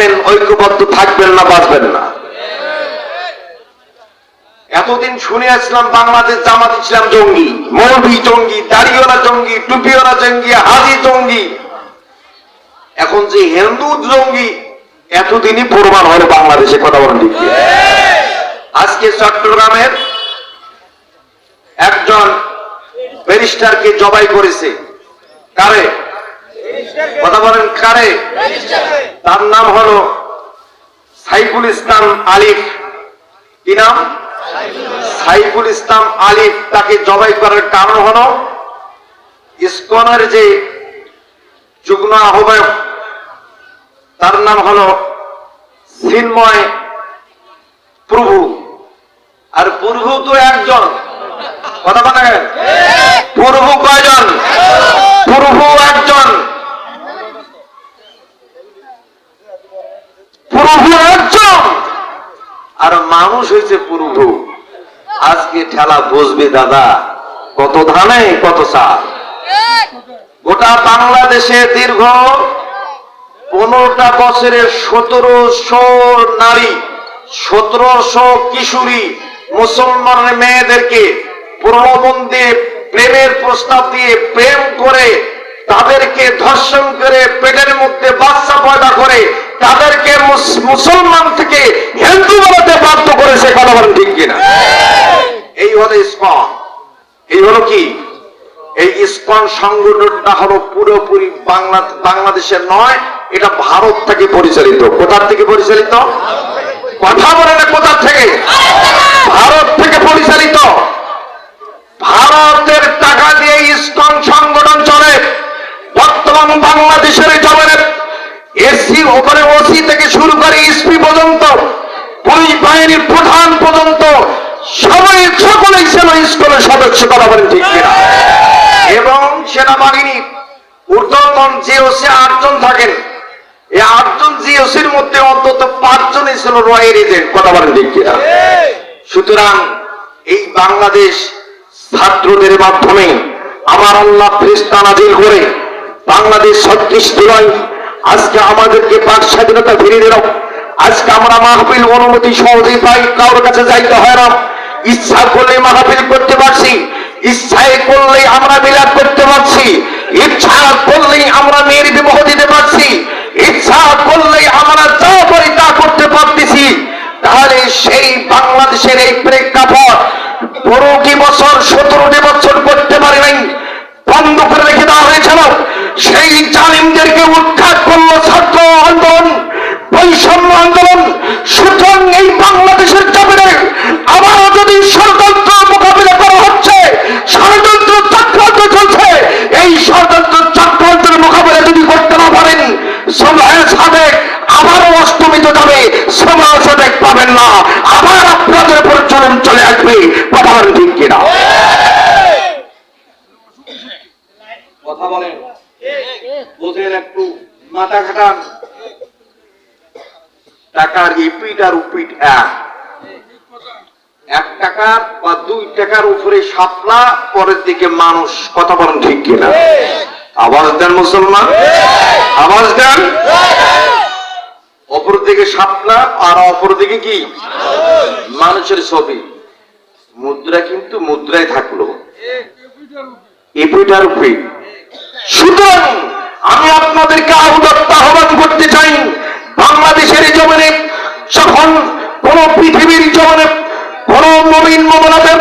থাকবেন, ঐক্যবদ্ধ থাকবেন না, বাঁচবেন না। এতদিন শুনে আসলাম, বাংলাদেশ জামাত ইসলাম জঙ্গি, মৌলভী জঙ্গি, দাড়িওয়ালা জঙ্গি, টুপিওয়ালা জঙ্গি, হাজি জঙ্গি। এখন যে হিন্দু জঙ্গি, এতদিনই প্রমাণ হলো বাংলাদেশে কথা বলেন আজকে চট্টগ্রামের একজন ব্যারিস্টারকে জবাই করেছে। কারে? কথা বলেন কারে? তার নাম হলো সাইফুল ইসলাম আলিফ। কি নাম? সাইফুল ইসলাম আলিফ। তাকে জবাই করার কারণ হলো ইসকনের যে যুগ্ম আহ্বায়ক, তার নাম হলো সিন্ময় প্রভু। আর প্রভু তো একজন। কথা বলেন? প্রভু কয়জন? প্রভু একজন। প্রভু একজন আর মানুষ হয়েছে প্রভু আজকে ঠেলা বসবে দাদা। কত ধানে, কত চাল গোটা বাংলাদেশে দীর্ঘ পনেরোটা বছরের সতেরোশো নারী সতেরোশো কিশোরী মুসলমান মেয়েদেরকে প্রলোভন দিয়ে, প্রেমের প্রস্তাব দিয়ে, প্রেম করে তাদেরকে ধর্ষণ করে পেটের মধ্যে বাচ্চা পয়দা করে তাদেরকে মুসলমান থেকে হিন্দু বলাতে বাধ্য করেছে কথা বলেন ঠিক কিনা? এই হলো ইস্কন। এই হলো কি? এই ইস্কন সংগঠনটা হলো পুরোপুরি বাংলা বাংলাদেশের নয়, এটা ভারত থেকে পরিচালিত। কোথার থেকে পরিচালিত? কথা বলে না কোথার থেকে? ভারত থেকে পরিচালিত। ভারতের টাকা দিয়ে ইস্কন সংগঠন চলে। বর্তমান বাংলাদেশের জমানে এসি ওখানে ওসি থেকে শুরু করে ইসপি পর্যন্ত, পুলিশ বাহিনীর প্রধান পর্যন্ত, সবাই সকলেই ছিল স্কুলের সদস্য কথা বলেন ঠিক কিনা। এবং সেনাবাহিনী, ঊর্ধ্বতন জিওসি আটজন থাকেন। এই আটজন জিওসির মধ্যে অন্তত পাঁচজনই ছিল রয়ের এজেন্ট, কথা বলেন ঠিক কিনা। সুতরাং এই বাংলাদেশ ছাত্রদের মাধ্যমে আমার আল্লাহ ফেরেশতা নাজিল করে বাংলাদেশ সদৃষ্ট নয়। আজকে আমাদেরকে পাক স্বাধীনতা ফিরিয়ে দিল আজকে আমরা মাহফিল অনুমতি সহজেই পাই, কারোর কাছে যাইতে হয় না। ইচ্ছা করলে মাহফিল করতে পারছি, ইচ্ছায় করলেই আমরা বিলাপ করতে পারছি, ইচ্ছা করলেই আমরা মেয়ের বিবাহ দিতে পারছি, ইচ্ছা করলেই আমরা যা পারি তা করতে পারতেছি। তাহলে সেই বাংলাদেশের এই প্রেক্ষাপট পনেরোটি বছর সতেরোটি বছর করতে বলেন ঠিক কিনা কথা বলেন। বোঝেন একটু মাথা খাটান টাকার ইপিট আর উপিট এক। এক টাকার বা দুই টাকার উপরে সাপলা পরের দিকে মানুষ, কথা বলেন ঠিক কিনা? আওয়াজ দেন মুসলমান? আওয়াজ দেন? অপর দিকে সাপলা আর অপর দিকে কি? মানুষের ছবি। মুদ্রা কিন্তু মুদ্রায় থাকল। এপিটার সুতরাং আমি আপনাদেরকে আহুদত্ত আহ্বান করতে চাই, বাংলাদেশের জমানে যখন কোন পৃথিবীর জমানে কোন নবীন মমলাদের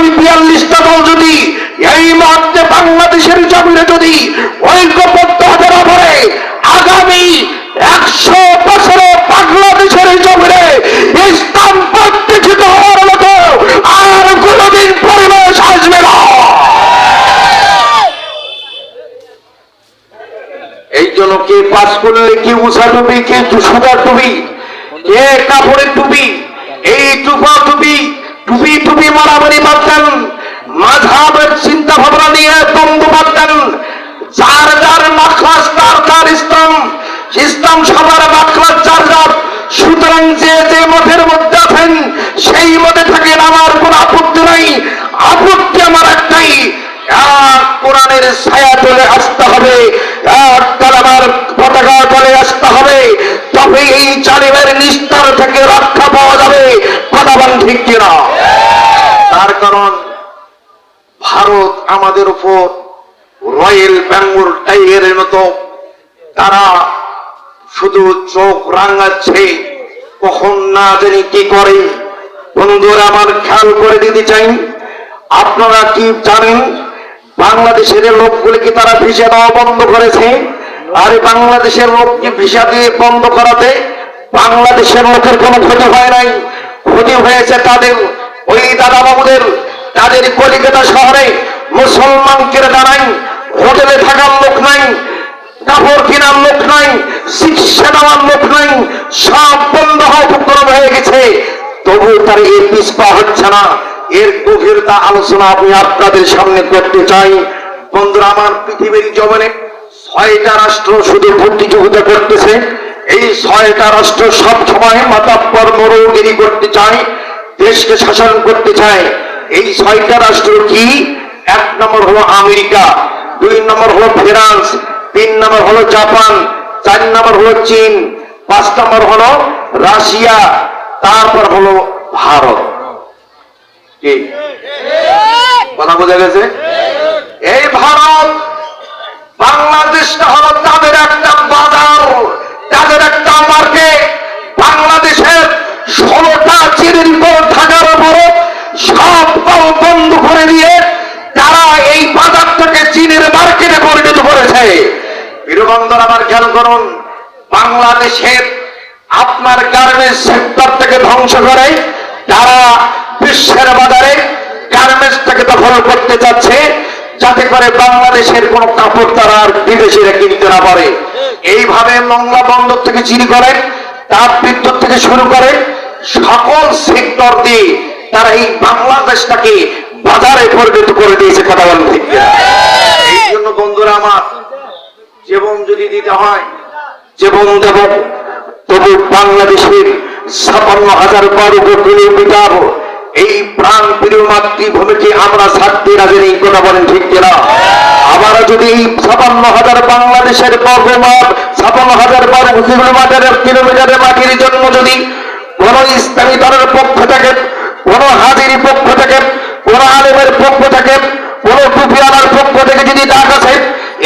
চল্লিশটা দল যদি এই বাংলাদেশের জমিনে যদি ঐক্যবদ্ধ আগামী একশো বছরে বাংলাদেশের জমিনে ইসলাম প্রতিষ্ঠিত হওয়ার মতো আর কোনোদিন পরিবেশ আসবে না। এই জন্য কে পাস করলে কি উষা টুপি, কে সুগার টুপি, কে কাপড়ের টুপি এই টুপা টুপি টুপি টুপি মারামারি বাদ মাঝাবের চিন্তা ভাবনা নিয়ে দ্বন্দ্ব বাদ দেন যার যার মাখলাস তার তার ইসলাম ইসলাম সবার মাখলাস যার যার সুতরাং যে যে মঠের মধ্যে আছেন সেই মধ্যে থাকেন আমার কোন আপত্তি নাই আপত্তি আমার একটাই এক কোরআনের ছায়া চলে আসতে হবে। এক কালামার পতাকা চলে আসতে হবে। তবে এই চালিমের নিস্তার থেকে রক্ষা পাওয়া যাবে। বল ঠিক কিনা? তার কারণ ভারত আমাদের উপর রয়্যাল বেঙ্গল টাইগারের মতো তারা শুধু চোখ রাঙাচ্ছে। কখন না জানি কি করে। বন্ধুরা, আমার খেয়াল করে দিতে চাই। আপনারা কি জানেন বাংলাদেশের লোকগুলিকে তারা ভিসা দেওয়া বন্ধ করেছে। আর বাংলাদেশের লোককে ভিসা দিয়ে বন্ধ করাতে বাংলাদেশের লোকের কোনো ক্ষতি হয় নাই। ক্ষতি হয়েছে তাদের ওই দাদা বাবুদের তাদের কলিকাতা শহরে মুসলমান মুসলমানকে জানাই হোটেলে থাকার লোক নাই, কাপড় কেনার লোক নাই শিক্ষা দেওয়ার লোক নাই, সব বন্ধ হয়ে গেছে। তবু তার এই পিসপা হচ্ছে না। এর গভীরতা আলোচনা আমি আপনাদের সামনে করতে চাই। বন্ধুরা, আমার পৃথিবীর জমনে ছয়টা রাষ্ট্র শুধু প্রতিযোগিতা করতেছে। এই ছয়টা রাষ্ট্র সব সময় মাতাপ্পর মরৌগিরি করতে চায়, দেশকে শাসন করতে চায়। এই ছয়টা রাষ্ট্র কি? এক নম্বর হলো আমেরিকা, দুই নম্বর হলো ফ্রান্স, তিন নম্বর হলো জাপান, চার নম্বর হলো চীন, পাঁচ নম্বর হলো রাশিয়া, তারপর হলো ভারত। কথা বোঝা গেছে? এই ভারত বাংলাদেশটা হলো তাদের একটা বাজার, তাদের একটা মার্কেট বাংলাদেশের ষোলোটা চিনির উপর থাকার উপরও সব কল বন্ধ করে দিয়ে তারা এই বাজারটাকে চীনের মার্কেটে পরিণত করেছে। বীরবন্দর আমার খেয়াল করুন, বাংলাদেশের আপনার গার্মেন্টস সেক্টর থেকে ধ্বংস করে তারা বিশ্বের বাজারে গার্মেন্টসটাকে দখল করতে যাচ্ছে, যাতে করে বাংলাদেশের কোন কাপড় তারা আর বিদেশিরা কিনতে না পারে। এইভাবে মংলা বন্দর থেকে চিনি করে, তাপ বিদ্যুৎ থেকে শুরু করে, সকল সেক্টর দিয়ে তারা এই বাংলাদেশটাকে বাজারে পরিণত করে দিয়েছে কথা ঠিক এই জন্য বন্ধুরা আমার জীবন যদি দিতে হয় জীবন দেব, তবু বাংলাদেশের ছাপান্ন হাজার বারো কিলোমিটার। এই প্রাণ প্রিয় মাতৃভূমিকে আমরা ছাড়তে রাজি নেই, কথা বলেন ঠিক কিনা? আবার যদি এই ছাপান্ন হাজার বাংলাদেশের ছাপান্ন হাজার বারো কিলোমিটারের কিলোমিটারের মাটির জন্য যদি কোন ইসলামী দলের পক্ষ থেকে, কোন হাজির পক্ষ থেকে, কোন আলেমের পক্ষ থেকে, কোন টুপিওয়ালার পক্ষ থেকে যদি ডাক আছে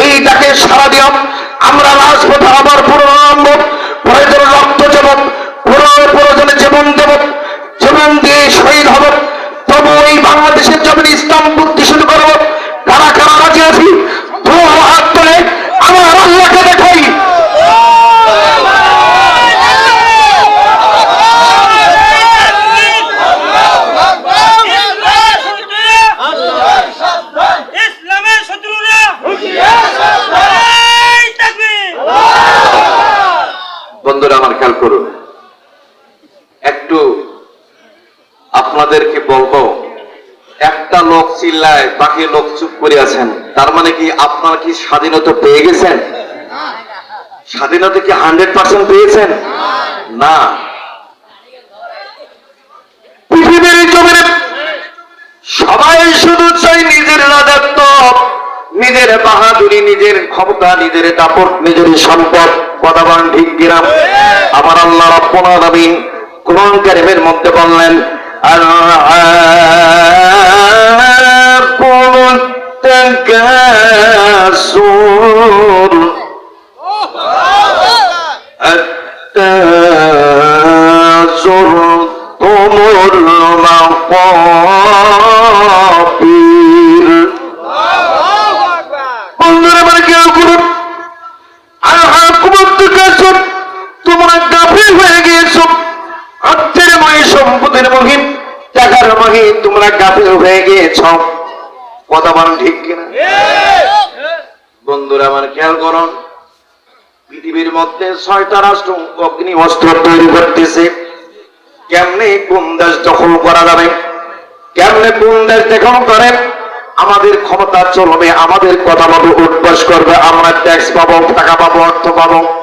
এই ডাকে সারা দিও আমরা রাজপথে আবার পুনরারম্ভ প্রয়োজন রক্ত যেমন প্রয়োজনে জীবন দেব জীবন দিয়ে শহীদ হব তবু এই বাংলাদেশের জমিন ইসলাম বুদ্ধি শুরু করব কারা কারা রাজি আছি দু হাত তুলে আমার আল্লাহকে দেখাই ইসলামের শত্রুরা এই তাকবীর বন্ধুরা আমার খেয়াল করুন একটু আপনাদেরকে বলব একটা চিল্লায় বাকি লোক চুপ করে আছেন। তার মানে কি আপনারা কি স্বাধীনতা পেয়ে গেছেন? স্বাধীনতা কি হান্ড্রেড পার্সেন্ট পেয়েছেন? না। সবাই শুধু চাই নিজের রাজত্ব, নিজের বাহাদুরি, নিজের ক্ষমতা, নিজের দাপট, নিজের সম্পদ কথা বলেন ঠিক কিনা আমার আল্লাহ রব্বুল আলামিন কারীমের মধ্যে বললেন আল্লাহুল তাকাসুর التكاثر কুমুল মাকাবির বন্ধুরা মানে কেউ করুন কথা বলেন ঠিক কিনা? বন্ধুরা আমার খেয়াল করুন পৃথিবীর মধ্যে ছয়টা রাষ্ট্র অগ্নি অস্ত্র তৈরি করতেছে। কেমনে কোন দেশ দখল করা যাবে? কেমনে কোন দেশ দখল করে? আমাদের ক্ষমতা চলবে আমাদের কথা মতো উদ্বাস করবে আমরা ট্যাক্স পাবো টাকা পাবো অর্থ পাবো।